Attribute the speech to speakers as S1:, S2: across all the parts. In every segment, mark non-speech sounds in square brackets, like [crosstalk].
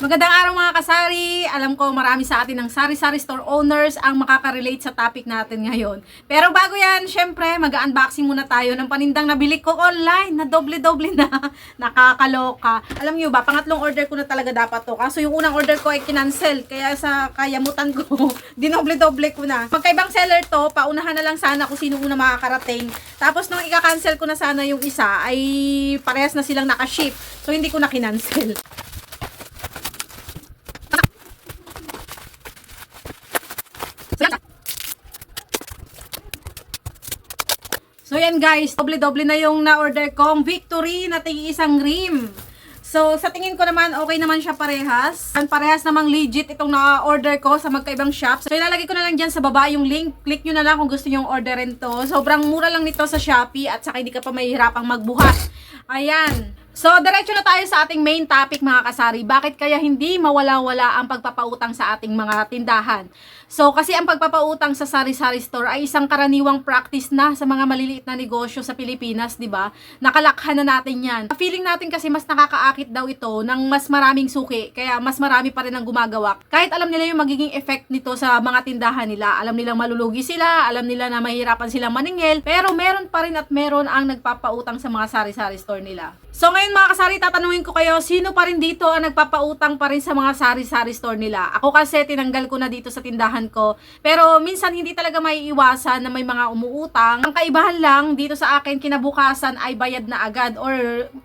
S1: Magandang araw mga kasari. Alam ko marami sa atin ng sari-sari store owners ang makaka-relate sa topic natin ngayon. Pero bago yan, syempre, mag-unboxing muna tayo ng panindang nabili ko online na doble-doble na. [laughs] Nakakaloka. Alam niyo ba, pangatlong order ko na talaga dapat to. Kaso yung unang order ko ay kinancel. Kaya sa kayamutan ko, [laughs] dinoble-doble ko na. Magkaibang seller to, paunahan na lang sana kung sino una makakarating. Tapos nung ika-cancel ko na sana yung isa, ay parehas na silang nakaship. So hindi ko na kinancel. So yan guys, doble-doble na yung na-order kong victory na isang rim. So sa tingin ko naman, okay naman siya parehas. And parehas namang legit itong na-order ko sa magkaibang shops. So ilalagay ko na lang dyan sa baba yung link. Click nyo na lang kung gusto nyo orderin to. Sobrang mura lang nito sa Shopee at saka hindi ka pa mahihirapang magbuhat. Ayan. So, diretso na tayo sa ating main topic mga kasari. Bakit kaya hindi mawala-wala ang pagpapautang sa ating mga tindahan? So, kasi ang pagpapautang sa sari-sari store ay isang karaniwang practice na sa mga maliliit na negosyo sa Pilipinas, di ba? Nakalakhan na natin yan. Feeling natin kasi mas nakakaakit daw ito ng mas maraming suki, kaya mas marami pa rin ang gumagawa. Kahit alam nila yung magiging effect nito sa mga tindahan nila, alam nilang malulugi sila, alam nila na mahirapan silang maningil, pero meron pa rin at meron ang nagpapautang sa mga sari-sari store nila. So ngayon mga kasari, tatanungin ko kayo, sino pa rin dito ang nagpapautang pa rin sa mga sari-sari store nila? Ako kasi tinanggal ko na dito sa tindahan ko. Pero minsan hindi talaga maiiwasan na may mga umuutang. Ang kaibahan lang dito sa akin, kinabukasan ay bayad na agad or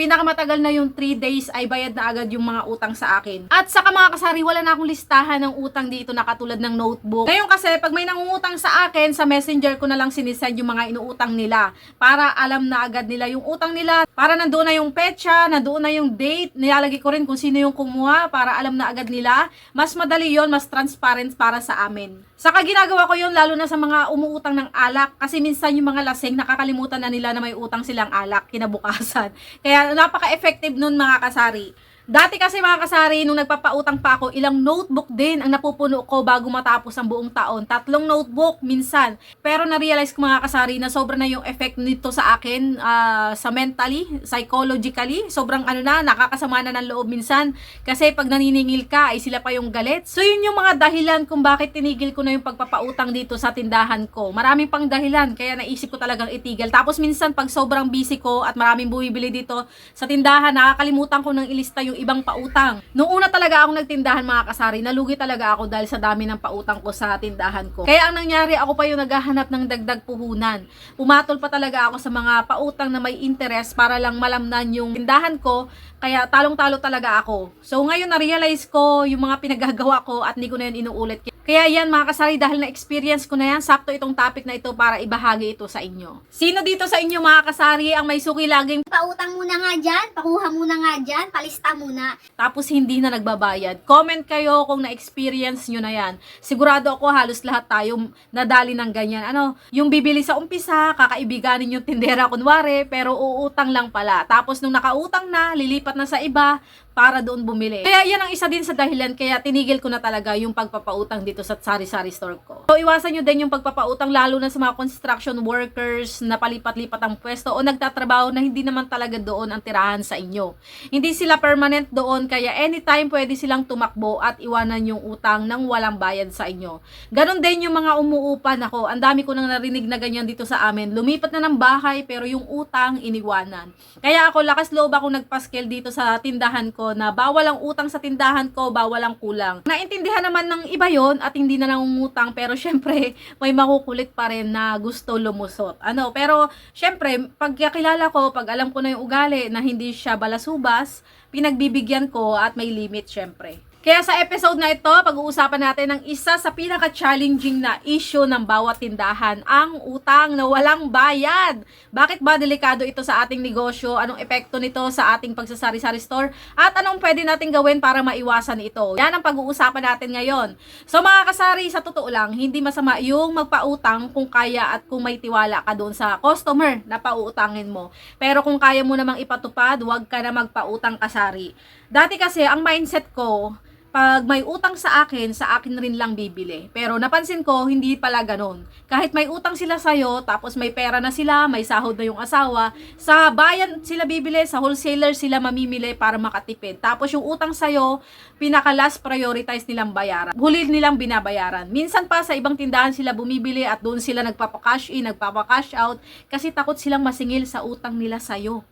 S1: pinakamatagal na yung 3 days ay bayad na agad yung mga utang sa akin. At saka mga kasari, wala na akong listahan ng utang dito na katulad ng notebook. Ngayon kasi, pag may nangungutang sa akin, sa messenger ko na lang sinisend yung mga inuutang nila para alam na agad nila yung utang nila, para nandoon na yung petsa, nandoon na yung date, nilalagay ko rin kung sino yung kumuha para alam na agad nila. Mas madali yon mas transparent para sa amin. Saka ginagawa ko yon lalo na sa mga umuutang ng alak kasi minsan yung mga lasing nakakalimutan na nila na may utang silang alak kinabukasan. [laughs] Kaya napaka-effective nun mga kasari. Dati kasi mga kasari, nung nagpapautang pa ako, ilang notebook din ang napupuno ko bago matapos ang buong taon. Tatlong notebook minsan. Pero na-realize ko mga kasari na sobra na yung effect nito sa akin ah, sa mentally, psychologically. Sobrang ano na, nakakasama na ng loob minsan. Kasi pag naniningil ka, ay sila pa yung galit. So yun yung mga dahilan kung bakit tinigil ko na yung pagpapautang dito sa tindahan ko. Maraming pang dahilan, kaya naisip ko talagang itigil. Tapos minsan pag sobrang busy ko at maraming bumibili dito sa tindahan, nakakalimutan ko ng ilista yung ibang pautang. Noong una talaga akong nagtindahan mga kasari, nalugi talaga ako dahil sa dami ng pautang ko sa tindahan ko. Kaya ang nangyari, ako pa yung naghahanap ng dagdag puhunan. Pumatol pa talaga ako sa mga pautang na may interest para lang malamnan yung tindahan ko, kaya talong-talo talaga ako. So ngayon na-realize ko yung mga pinagagawa ko at hindi ko na yun inuulit. Kaya yan mga kasari, dahil na-experience ko na yan, sakto itong topic na ito para ibahagi ito sa inyo. Sino dito sa inyo mga kasari ang may suki laging
S2: Pautang muna nga dyan, pakuha muna nga dyan, palista muna.
S1: tapos hindi na nagbabayad. Comment kayo kung na-experience nyo na yan. Sigurado ako halos lahat tayo nadali ng ganyan. Ano, yung bibili sa umpisa, kakaibiganin yung tindera kunwari, pero uutang lang pala. Tapos nung nakautang na, lilipat na sa iba, para doon bumili. Kaya yan ang isa din sa dahilan kaya tinigil ko na talaga yung pagpapautang dito sa sari-sari store ko. So iwasan nyo din yung pagpapautang lalo na sa mga construction workers na palipat-lipat ang pwesto o nagtatrabaho na hindi naman talaga doon ang tirahan sa inyo. Hindi sila permanent doon kaya anytime pwede silang tumakbo at iwanan yung utang nang walang bayad sa inyo. Ganon din yung mga umuupa nako. Ang dami ko nang narinig na ganyan dito sa amin. Lumipat na ng bahay pero yung utang iniwanan. Kaya ako lakas loob ako nagpaskel dito sa tindahan ko na bawal ang utang sa tindahan ko, bawal ang kulang. Naintindihan naman ng iba yon at hindi na nangungutang pero syempre [laughs] may makukulit pa rin na gusto lumusot. Ano, pero syempre pag kakilala ko, pag alam ko na yung ugali na hindi siya balasubas, pinagbibigyan ko at may limit syempre. Kaya sa episode na ito, pag-uusapan natin ang isa sa pinaka-challenging na issue ng bawat tindahan, ang utang na walang bayad. Bakit ba delikado ito sa ating negosyo? Anong epekto nito sa ating pagsasari-sari store? At anong pwede natin gawin para maiwasan ito? Yan ang pag-uusapan natin ngayon. So mga kasari, sa totoo lang, hindi masama yung magpautang kung kaya at kung may tiwala ka doon sa customer na pauutangin mo. Pero kung kaya mo namang ipatupad, huwag ka na magpautang kasari. Dati kasi, ang mindset ko, pag may utang sa akin, sa akin rin lang bibili. Pero napansin ko, hindi pala ganun. Kahit may utang sila sa'yo, tapos may pera na sila, may sahod na yung asawa, sa bayan sila bibili, sa wholesaler sila mamimili para makatipid. Tapos yung utang sa'yo, pinaka last prioritize nilang bayaran. Huli nilang binabayaran. Minsan pa sa ibang tindahan sila bumibili at doon sila nagpapa-cash in, nagpapa-cash out kasi takot silang masingil sa utang nila sa'yo.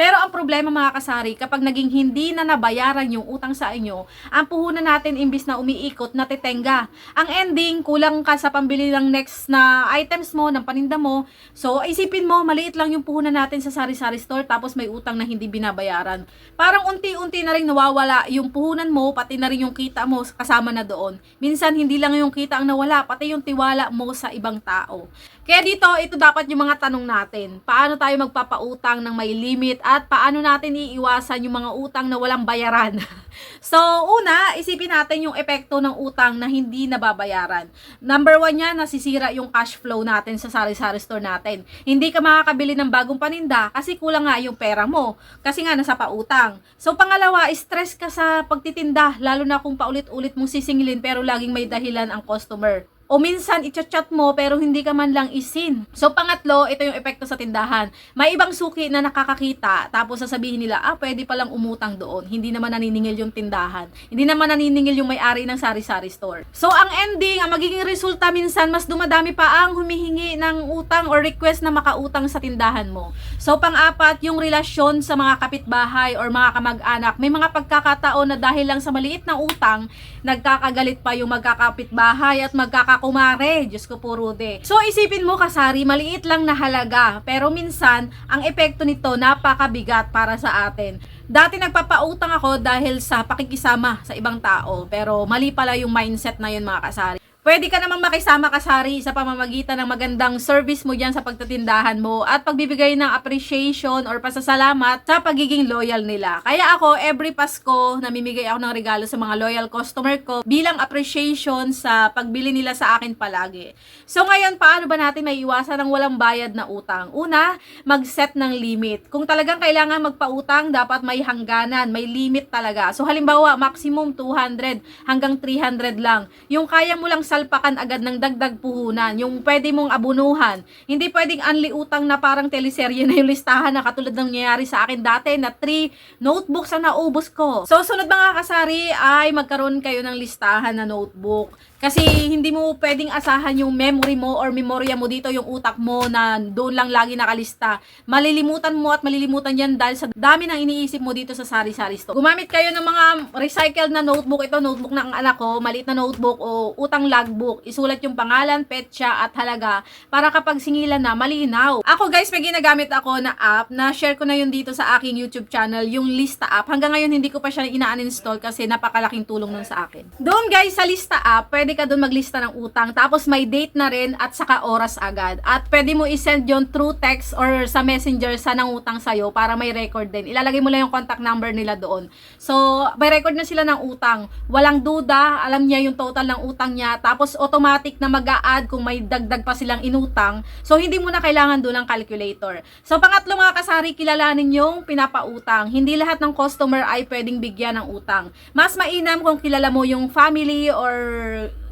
S1: Pero ang problema mga kasari, kapag naging hindi na nabayaran yung utang sa inyo, ang puhunan natin imbis na umiikot, natitenga. Ang ending, kulang ka sa pambili ng next na items mo, ng paninda mo. So, isipin mo, maliit lang yung puhunan natin sa sari-sari store, tapos may utang na hindi binabayaran. Parang unti-unti na rin nawawala yung puhunan mo, pati na rin yung kita mo kasama na doon. Minsan, hindi lang yung kita ang nawala, pati yung tiwala mo sa ibang tao. Kaya dito, ito dapat yung mga tanong natin. Paano tayo magpapautang ng may limit at paano natin iiwasan yung mga utang na walang bayaran? [laughs] so, una, isipin natin yung epekto ng utang na hindi nababayaran. Number one yan, nasisira yung cash flow natin sa sari-sari store natin. Hindi ka makakabili ng bagong paninda kasi kulang nga yung pera mo. Kasi nga, nasa pautang. So, pangalawa, stress ka sa pagtitinda, lalo na kung paulit-ulit mong sisingilin pero laging may dahilan ang customer. O minsan, i-chat mo pero hindi ka man lang isin. So, pangatlo, ito yung epekto sa tindahan. May ibang suki na nakakakita, tapos sasabihin nila, ah, pwede palang umutang doon. Hindi naman naniningil yung tindahan. Hindi naman naniningil yung may-ari ng sari-sari store. So, ang ending, ang magiging resulta minsan, mas dumadami pa ang humihingi ng utang or request na makautang sa tindahan mo. So, pang-apat, yung relasyon sa mga kapitbahay or mga kamag-anak. May mga pagkakataon na dahil lang sa maliit na utang, nagkakagalit pa yung magkakapitbahay at magkakakumare. Diyos ko po, Rude. So, isipin mo, kasari, maliit lang na halaga. Pero minsan, ang epekto nito, napakabigat para sa atin. Dati nagpapautang ako dahil sa pakikisama sa ibang tao. Pero mali pala yung mindset na yun, mga kasari. Pwede ka namang makisama kasari sa pamamagitan ng magandang service mo dyan sa pagtatindahan mo at pagbibigay ng appreciation or pasasalamat sa pagiging loyal nila. Kaya ako, every Pasko, namimigay ako ng regalo sa mga loyal customer ko bilang appreciation sa pagbili nila sa akin palagi. So ngayon, paano ba natin may iwasan ng walang bayad na utang? Una, mag-set ng limit. Kung talagang kailangan magpautang, dapat may hangganan, may limit talaga. So halimbawa, maximum 200 hanggang 300 lang. Yung kaya mo lang salpakan agad ng dagdag puhunan, yung pwede mong abunuhan. Hindi pwedeng unli utang na parang teleserye na yung listahan na katulad ng nangyayari sa akin dati na 3 notebooks ang naubos ko. So sunod mga kasari ay magkaroon kayo ng listahan na notebook. Kasi hindi mo pwedeng asahan yung memory mo or memorya mo dito, yung utak mo na doon lang lagi nakalista. Malilimutan mo at malilimutan yan dahil sa dami ng iniisip mo dito sa sari-sari store. Gumamit kayo ng mga recycled na notebook. Ito, notebook ng anak ko, maliit na notebook o utang logbook. Isulat yung pangalan, petsa at halaga para kapag singilan na, malinaw. Ako guys, may ginagamit ako na app na share ko na yun dito sa aking YouTube channel, yung Lista app. Hanggang ngayon hindi ko pa siya ina-uninstall kasi napakalaking tulong nun sa akin. Doon guys, sa Lista app, pwede ka doon maglista ng utang. Tapos may date na rin at saka oras agad. At pwede mo isend yon through text or sa messenger sa nangutang sa'yo para may record din. Ilalagay mo lang yung contact number nila doon. So, may record na sila ng utang. Walang duda, alam niya yung total ng utang niya. Tapos automatic na mag add kung may dagdag pa silang inutang. So, hindi mo na kailangan doon ng calculator. So, pangatlo mga kasari, kilalanin yung pinapautang. Hindi lahat ng customer ay pwedeng bigyan ng utang. Mas mainam kung kilala mo yung family or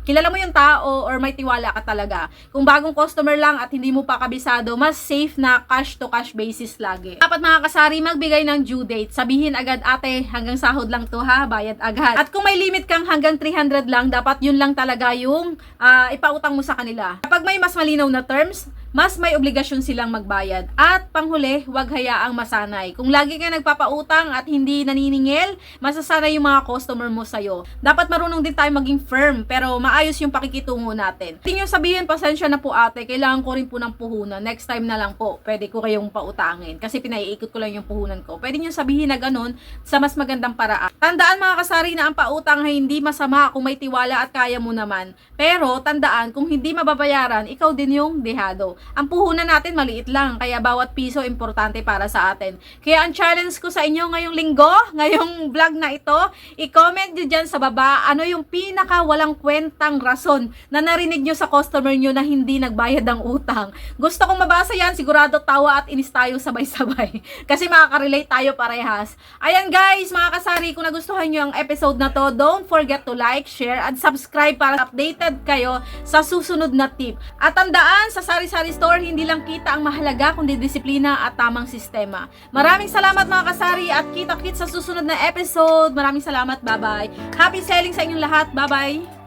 S1: kilala mo yung tao or may tiwala ka talaga. Kung bagong customer lang at hindi mo pa kabisado, mas safe na cash to cash basis lagi. Dapat mga kasari, magbigay ng due date. Sabihin agad, ate, hanggang sahod lang to ha, bayad agad. At kung may limit kang hanggang 300 lang, dapat yun lang talaga yung ah, ipautang mo sa kanila. Kapag may mas malinaw na terms, mas may obligasyon silang magbayad. At panghuli, huwag hayaang masanay. Kung lagi ka nagpapautang at hindi naniningil, masasanay yung mga customer mo sa'yo. Dapat marunong din tayo maging firm, pero maayos yung pakikitungo natin. Hindi nyo sabihin, pasensya na po ate, kailangan ko rin po ng puhunan. Next time na lang po, pwede ko kayong pautangin. Kasi pinaiikot ko lang yung puhunan ko. Pwede nyo sabihin na ganun sa mas magandang paraan. Tandaan mga kasari na ang pautang ay hindi masama kung may tiwala at kaya mo naman. Pero tandaan, kung hindi mababayaran, ikaw din yung dehado. Ang puhunan natin maliit lang, kaya bawat piso importante para sa atin. Kaya ang challenge ko sa inyo ngayong linggo, [laughs] ngayong vlog na ito, i-comment nyo dyan sa baba ano yung pinaka walang kwentang rason na narinig nyo sa customer nyo na hindi nagbayad ng utang. Gusto kong mabasa yan, sigurado tawa at inis tayo sabay-sabay. [laughs] Kasi makaka-relate tayo parehas. Ayan guys, mga kasari, kung nagustuhan nyo ang episode na to, don't forget to like, share, and subscribe para updated kayo sa susunod na tip. At tandaan, sa Sari-Sari Store, hindi lang kita ang mahalaga, kundi disiplina at tamang sistema. Maraming salamat mga kasari at kita-kit sa susunod na episode. Maraming salamat, bye-bye. Happy selling sa inyong lahat, bye-bye.